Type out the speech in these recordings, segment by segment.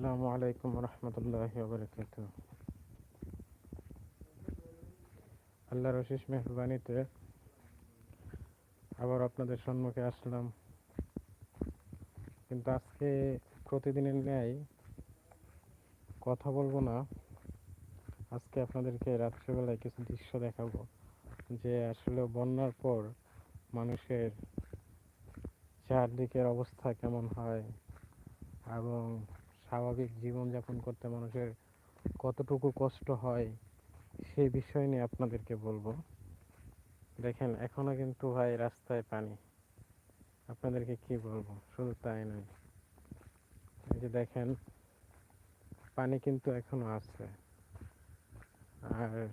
আসসালামু আলাইকুম রহমতুল্লাহ বরকাত আল্লাহর অশেষ মেহরবানিতে আবার আপনাদের সম্মুখে আসলাম। কিন্তু আজকে প্রতিদিনের ন্যায় কথা বলব না। আজকে আপনাদেরকে রাত্রেবেলায় কিছু দৃশ্য দেখাবো, যে আসলে বন্যার পর মানুষের চারদিকের অবস্থা কেমন হয় এবং স্বাভাবিক জীবনযাপন করতে মানুষের কতটুকু কষ্ট হয়, সেই বিষয় নিয়ে আপনাদেরকে বলব। দেখেন, এখনও কিন্তু ভাই রাস্তায় পানি। আপনাদেরকে কি বলব? শুধু তাই নয়। এই যে দেখেন, পানি কিন্তু এখনও আছে। আর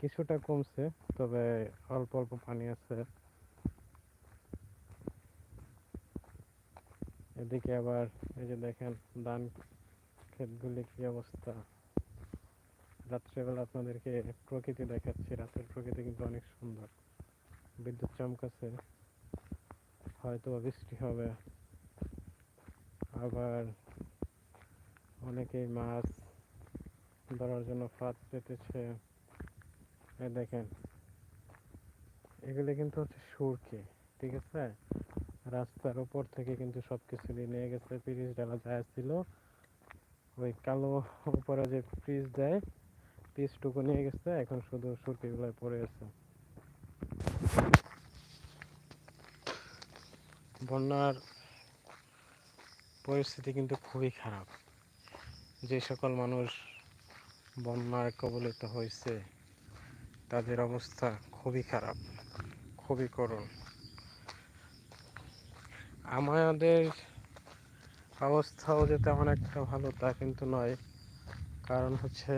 কিছুটা কমছে, তবে অল্প অল্প পানি আছে। এদিকে আবার এই যে দেখেন ধান ক্ষেতগুলি কি অবস্থা। রাত্রেবেলা আপনাদেরকে প্রকৃতি দেখাচ্ছি, রাতের প্রকৃতি কিন্তু অনেক সুন্দর। বিদ্যুৎ চমকাছে হয়তো বৃষ্টি হবে। আবার অনেকেই মাছ ধরার জন্য ফাঁদ পেতেছে। দেখেন, এগুলি কিন্তু হচ্ছে সুরকি ঠিক আছে? রাস্তার উপর থেকে কিন্তু সব কিছু নিয়ে গেছে পিরিচ ডালা যা ছিল। ওই কালো উপরে যে পিস দেয় পিসটুকু নিয়ে গেছে, এখন শুধু সুরকিগুলো পড়ে আছে। বন্যার পরিস্থিতি কিন্তু খুবই খারাপ। যে সকল মানুষ বন্যার কবলিত হয়েছে, তাদের অবস্থা খুবই খারাপ, খুবই করুণ। আমাদের অবস্থাও যে তেমন একটা ভালো তা কিন্তু নয়। কারণ হচ্ছে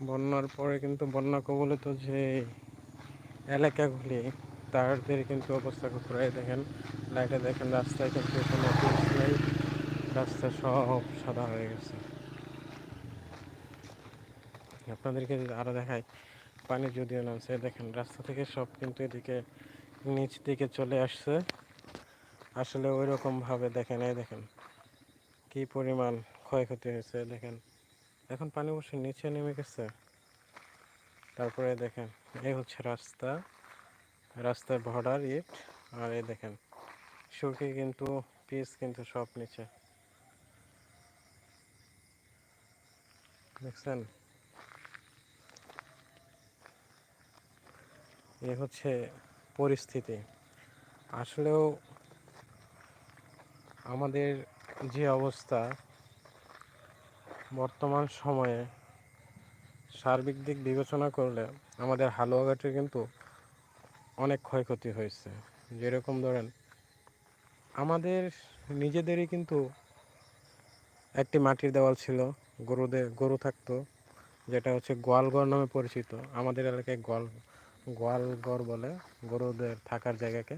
বন্যার পরে কিন্তু বন্যা কবলিত যে এলাকাগুলি তাদের কিন্তু অবস্থা খুব প্রায় দেখেন। লাইটে দেখেন রাস্তায় কিন্তু কোনো নেই। রাস্তা সব সাদা হয়ে গেছে। আপনাদেরকে আরও দেখাই, পানি যদিও নামছে, দেখেন রাস্তা থেকে সব কিন্তু এদিকে নিচ দিকে চলে আসছে। আসলে ওই রকমভাবে দেখেন, এই দেখেন কি পরিমাণ ক্ষয়ক্ষতি হয়েছে, দেখেন। এখন পানি বসে নিচে নেমে গেছে। তারপরে দেখেন, এই হচ্ছে রাস্তা। রাস্তার বর্ডার ইট আর এই দেখেন, সুরকি কিন্তু পিস কিন্তু সব নিচে। দেখছেন? এ হচ্ছে পরিস্থিতি। আসলেও আমাদের যে অবস্থা, বর্তমান সময়ে সার্বিক দিক বিবেচনা করলে আমাদের হালুয়াঘাটের কিন্তু অনেক ক্ষয়ক্ষতি হয়েছে। যেরকম ধরেন, আমাদের নিজেদেরই কিন্তু একটি মাটির দেওয়াল ছিল গরুদের গরু থাকতো, যেটা হচ্ছে গোয়ালঘর নামে পরিচিত। আমাদের এলাকায় গোয়াল, গোয়ালঘর বলে গরুদের থাকার জায়গাকে।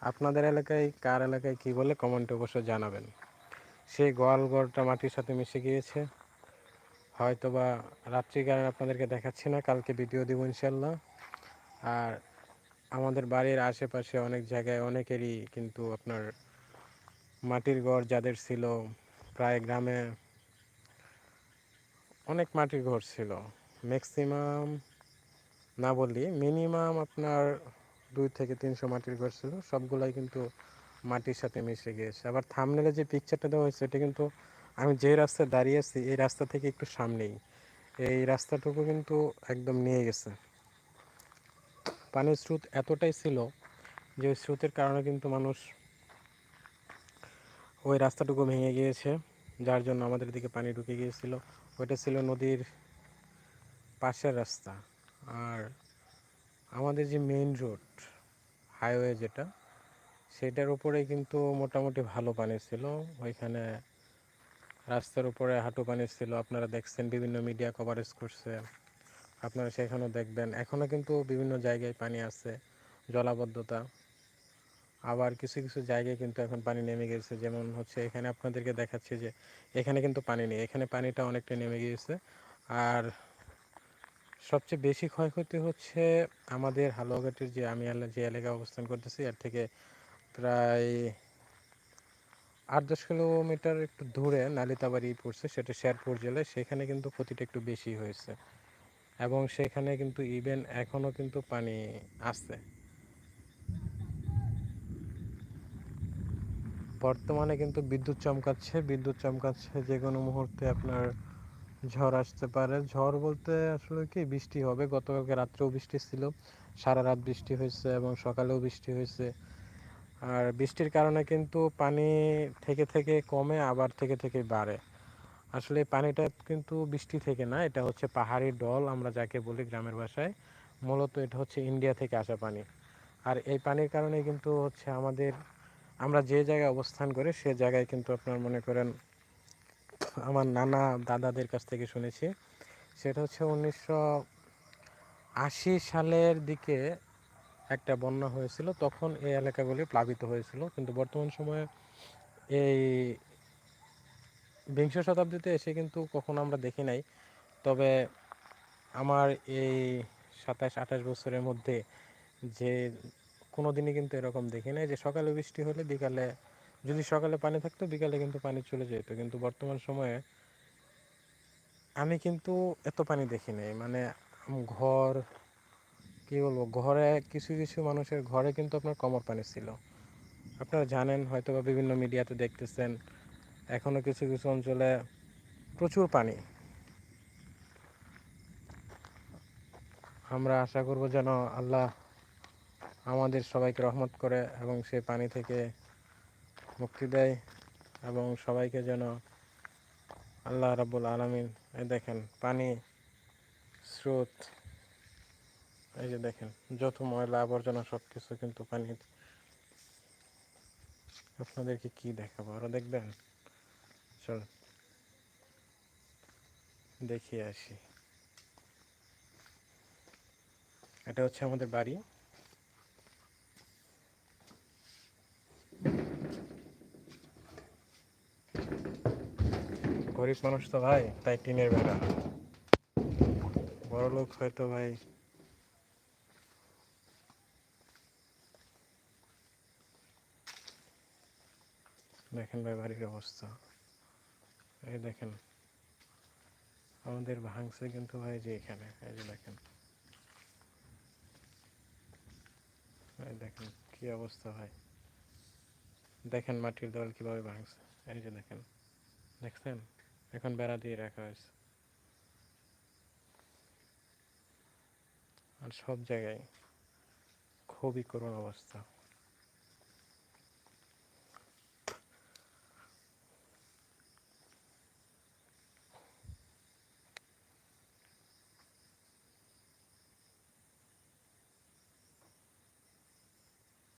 আপনাদের এলাকায়, কার এলাকায় কি বলে কমেন্টে অবশ্যই জানাবেন। সেই গোয়ালঘরটা মাটির সাথে মিশে গিয়েছে। হয়তো বা রাত্রি কারণে আপনাদেরকে দেখাচ্ছি না, কালকে ভিডিও দিব ইনশাল্লাহ। আর আমাদের বাড়ির আশেপাশে অনেক জায়গায় অনেকেরই কিন্তু আপনার মাটির ঘর যাদের ছিল, প্রায় গ্রামে অনেক মাটির ঘর ছিল। ম্যাক্সিমাম না বললি মিনিমাম আপনার দুই থেকে তিনশো মাটির ঘর ছিল। সবগুলাই কিন্তু মাটির সাথে মিশে গিয়েছে। আবার থামনেলে যে পিকচারটা দেওয়া হয়েছে, এটা কিন্তু আমি যে রাস্তায় দাঁড়িয়ে আছি, এই রাস্তা থেকে একটু সামনেই। এই রাস্তাটুকু কিন্তু একদম নিয়ে গেছে। পানির স্রোত এতটাই ছিল যে ওই স্রোতের কারণে কিন্তু মানুষ ওই রাস্তাটুকু ভেঙে গিয়েছে, যার জন্য আমাদের দিকে পানি ঢুকে গিয়েছিল। ওইটা ছিল নদীর পাশের রাস্তা। আর আমাদের যে মেইন রোড হাইওয়ে যেটা, সেটার উপরে কিন্তু মোটামুটি ভালো পানি ছিল। ওইখানে রাস্তার উপরে হাঁটু পানি ছিল। আপনারা দেখছেন বিভিন্ন মিডিয়া কভারেজ করছে। আপনারা সেখানেও দেখবেন। এখনও কিন্তু বিভিন্ন জায়গায় পানি আছে, জলাবদ্ধতা। আবার কিছু কিছু জায়গায় কিন্তু এখন পানি নেমে গেছে। যেমন হচ্ছে এখানে আপনাদেরকে দেখাচ্ছি যে এখানে কিন্তু পানি নেই। এখানে পানিটা অনেকটা নেমে গিয়েছে। আর সবচেয়ে বেশি ক্ষয়ক্ষতি হচ্ছে আমাদের হালুয়াঘাটের যে আমি যে এলাকায় অবস্থান করতেছি, এর থেকে প্রায় আট, দশ কিলোমিটার একটু দূরে নালিতাবাড়ি পড়ছে, সেটা শেরপুর জেলায়। সেখানে কিন্তু ক্ষতিটা একটু বেশি হয়েছে। এবং সেখানে কিন্তু ইভেন এখনও কিন্তু পানি আছে। বর্তমানে কিন্তু বিদ্যুৎ চমকাচ্ছে বিদ্যুৎ চমকাচ্ছে যে কোনো মুহূর্তে আপনার ঝড় আসতে পারে। ঝড় বলতে আসলে কি, বৃষ্টি হবে। গতকালকে রাত্রেও বৃষ্টি ছিল, সারা রাত বৃষ্টি হয়েছে এবং সকালেও বৃষ্টি হয়েছে। আর বৃষ্টির কারণে কিন্তু পানি থেকে থেকে কমে, আবার থেকে থেকে বাড়ে। আসলে পানিটা কিন্তু বৃষ্টি থেকে না, এটা হচ্ছে পাহাড়ি ডল আমরা যাকে বলি গ্রামের ভাষায়। মূলত এটা হচ্ছে ইন্ডিয়া থেকে আসা পানি। আর এই পানির কারণে কিন্তু হচ্ছে আমাদের, আমরা যে জায়গায় অবস্থান করি সে জায়গায় কিন্তু আপনার মনে করেন আমার নানা দাদাদের কাছ থেকে শুনেছি। সেটা হচ্ছে উনিশশো আশি সালের দিকে একটা বন্যা হয়েছিল, তখন এই এলাকাগুলি প্লাবিত হয়েছিল। কিন্তু বর্তমান সময়ে এই বিংশ শতাব্দীতে এসে কিন্তু কখনো আমরা দেখি নাই। তবে আমার এই সাতাশ, আঠাশ বছরের মধ্যে যে কোনো দিনই কিন্তু এরকম দেখি নাই যে সকালে বৃষ্টি হলে বিকালে, যদি সকালে পানি থাকতো বিকালে কিন্তু পানি চলে যেত। কিন্তু বর্তমান সময়ে আমি কিন্তু এত পানি দেখি নাই। মানে ঘর, কি বলব, ঘরে কিছু কিছু মানুষের ঘরে কিন্তু আপনার কমর পানি ছিল। আপনারা জানেন হয়তো বা বিভিন্ন মিডিয়াতে দেখতেছেন এখনও কিছু কিছু অঞ্চলে প্রচুর পানি। আমরা আশা করব যেন আল্লাহ আমাদের সবাইকে রহমত করে এবং সে পানি থেকে মুক্তি দেয় এবং সবাইকে যেন আল্লাহ রাব্বুল আলামিন, এই দেখেন পানি স্রোত, এই যে দেখেন যত ময়লা আবর্জনা সব কিছু কিন্তু পানি আপনাদেরকে কি দেখাবো? আরও দেখবেন? চল। দেখিয়ে আসি। এটা হচ্ছে আমাদের বাড়ি। গরিব মানুষ তো ভাই, তাই টিনের বেড়া। বড় লোক হয়তো ভাই। দেখেন ভাই বাড়ির অবস্থা। এই দেখেন। আমাদের ভাঙছে কিন্তু ভাই যে এখানে, এই যে দেখেন। এই দেখেন কি অবস্থা ভাই। দেখেন মাটির দল কীভাবে ভাঙছে, এই যে দেখেন। দেখছেন? এখন বেড়া দিয়ে রাখা হয়েছে। আর সব জায়গায় খুবই করুণ অবস্থা।